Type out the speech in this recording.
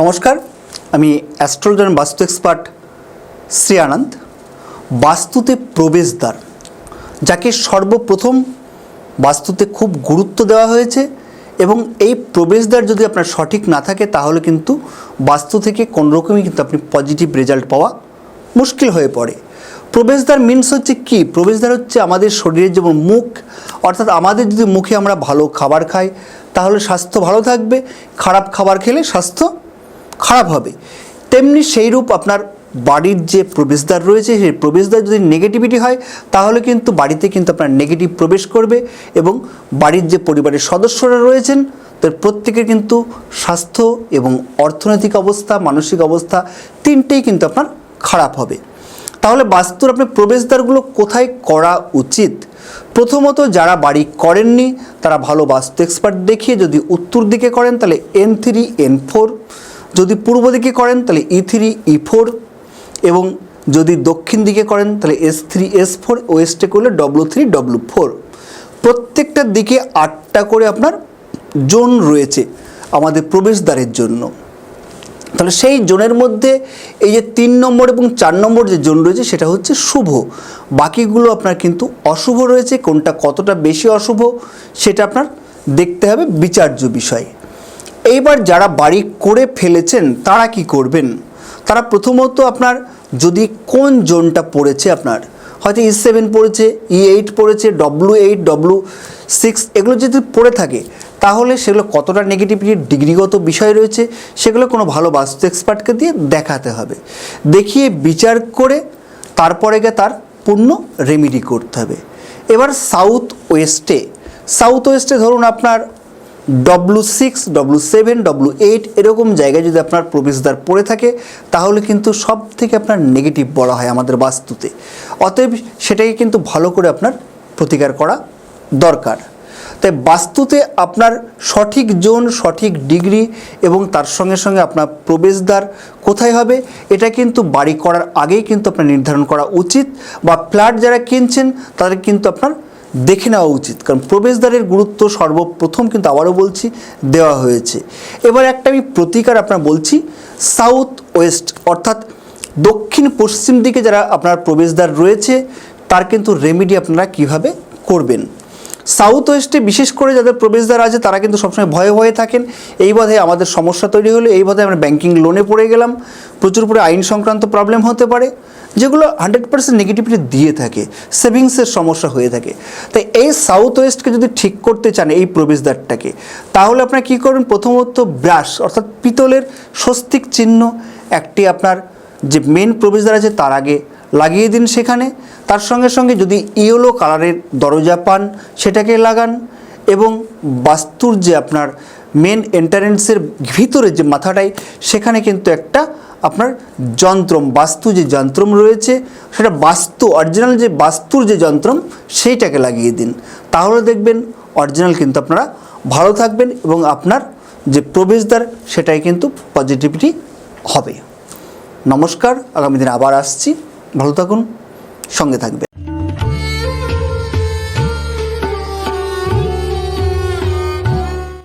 নমস্কার, আমি অ্যাস্ট্রোলজার বাস্তু এক্সপার্ট শ্রী আনন্দ, বাস্তুতে প্রবেশদ্বার, যাকে সর্বপ্রথম বাস্তুতে খুব গুরুত্ব দেওয়া হয়েছে এবং এই প্রবেশদ্বার যদি আপনার সঠিক না থাকে, তাহলে কিন্তু বাস্তু থেকে কোনো রকমই কিন্তু আপনি পজিটিভ রেজাল্ট পাওয়া মুশকিল হয়ে পড়ে। প্রবেশদ্বার মিনস হচ্ছে কি? প্রবেশদ্বার হচ্ছে আমাদের শরীরের যেমন মুখ, অর্থাৎ আমাদের যদি মুখে আমরা ভালো খাবার খাই, তাহলে স্বাস্থ্য ভালো থাকবে, খারাপ খাবার খেলে স্বাস্থ্য খারাপ হবে। তেমনি সেইরূপ আপনার বাড়ির যে প্রবেশদ্বার রয়েছে, সেই প্রবেশদ্বার যদি নেগেটিভিটি হয়, তাহলে কিন্তু বাড়িতে কিন্তু আপনার নেগেটিভ প্রবেশ করবে এবং বাড়ির যে পরিবারের সদস্যরা রয়েছেন, তার প্রত্যেকের কিন্তু স্বাস্থ্য এবং অর্থনৈতিক অবস্থা, মানসিক অবস্থা তিনটেই কিন্তু আপনার খারাপ হবে। তাহলে বাস্তুর আপনি প্রবেশদ্বারগুলো কোথায় করা উচিত? প্রথমত যারা বাড়ি করেননি, তারা ভালো বাস্তু এক্সপার্ট দেখিয়ে যদি উত্তর দিকে করেন, তাহলে এন থ্রি এন ফোর যদি পূর্ব দিকে করেন, তাহলে ই থ্রি ই ফোর এবং যদি দক্ষিণ দিকে করেন, তাহলে এস থ্রি এস ফোর ওয়েস্টে করলে ডব্লু থ্রি ডব্লু ফোর প্রত্যেকটার দিকে আটটা করে আপনার জোন রয়েছে আমাদের প্রবেশদ্বারের জন্য। তাহলে সেই জোনের মধ্যে এই যে তিন নম্বর এবং চার নম্বর যে জোন রয়েছে, সেটা হচ্ছে শুভ। বাকিগুলো আপনার কিন্তু অশুভ রয়েছে। কোনটা কতটা বেশি অশুভ, সেটা আপনার দেখতে হবে বিচার্য বিষয়। এইবার যারা বাড়ি করে ফেলেছেন, তারা কি করবেন? তারা প্রথমত আপনার যদি কোন জোনটা পড়েছে আপনার? হয়তো ই সেভেন পড়েছে ই এইট পড়েছে ডব্লু এইট ডব্লু সিক্স এগুলো যদি পড়ে থাকে, তাহলে সেগুলো কতটা নেগেটিভিটির ডিগ্রিগত বিষয় রয়েছে, সেগুলো কোনো ভালো বাস্তু এক্সপার্টকে দিয়ে দেখাতে হবে। দেখিয়ে বিচার করে তারপরে গিয়ে তার পূর্ণ রেমিডি করতে হবে। এবার সাউথ ওয়েস্টে সাউথ ওয়েস্টে ধরুন আপনার W six W seven W eight এরকম জায়গায় যদি আপনার প্রবেশদ্বার পড়ে থাকে, তাহলে কিন্তু সব থেকে আপনার নেগেটিভ বলা হয় আমাদের বাস্তুতে। অতএব সেটাকে কিন্তু ভালো করে আপনার প্রতিকার করা দরকার। তাই বাস্তুতে আপনার সঠিক জোন সঠিক ডিগ্রি এবং তার সঙ্গে সঙ্গে আপনার প্রবেশদ্বার কোথায় হবে, এটা কিন্তু বাড়ি করার আগেই কিন্তু আপনার নির্ধারণ করা উচিত বা ফ্ল্যাট যারা কিনছেন, তাদের কিন্তু আপনার দেখে নেওয়া উচিত। কারণ প্রবেশদ্বারের গুরুত্ব সর্বপ্রথম কিন্তু আবারও বলছি, দেওয়া হয়েছে। এবার একটা আমি প্রতিকার আপনার বলছি সাউথ ওয়েস্ট অর্থাৎ দক্ষিণ পশ্চিম দিকে যারা আপনার প্রবেশদ্বার রয়েছে, তার কিন্তু রেমেডি আপনারা কীভাবে করবেন? সাউথ ওয়েস্টে বিশেষ করে যাদের প্রবেশদ্বার আছে, তারা কিন্তু সবসময় ভয়ে ভয়ে থাকেন। এই বোধহয় আমাদের সমস্যা তৈরি হলো, এই বোধহয় আমরা ব্যাংকিং লোনে পড়ে গেলাম। প্রচুর করে আইন সংক্রান্ত প্রবলেম হতে পারে, যেগুলো হান্ড্রেড পার্সেন্ট নেগেটিভিটি দিয়ে থাকে সেভিংসের সমস্যা হয়ে থাকে। তাই এই সাউথ ওয়েস্টকে যদি ঠিক করতে চান এই প্রবেশদ্বারটাকে, তাহলে আপনারা কী করবেন? প্রথমত ব্রাশ, অর্থাৎ পিতলের স্বস্তিক চিহ্ন, একটি আপনার যে মেন প্রবেশদ্বার আছে, তার আগে লাগিয়ে দিন সেখানে। তার সঙ্গে সঙ্গে যদি ইয়েলো কালারের দরজা পান, সেটাকে লাগান এবং বাস্তুর যে আপনার মেন এন্টারেন্সের ভিতরে যে মাথাটাই, সেখানে কিন্তু একটা আপনার যন্ত্রম, বাস্তু যে যন্ত্রম রয়েছে, সেটা বাস্তু অরিজিনাল যে বাস্তুর যে যন্ত্রম, সেইটাকে লাগিয়ে দিন। তাহলে দেখবেন অরিজিনাল কিন্তু আপনারা ভালো থাকবেন এবং আপনার যে প্রবেশদ্বার, সেটাই কিন্তু পজিটিভিটি হবে। নমস্কার, আগামী দিনে আবার আসছি। ভালো থাকুন। 送给他们呗。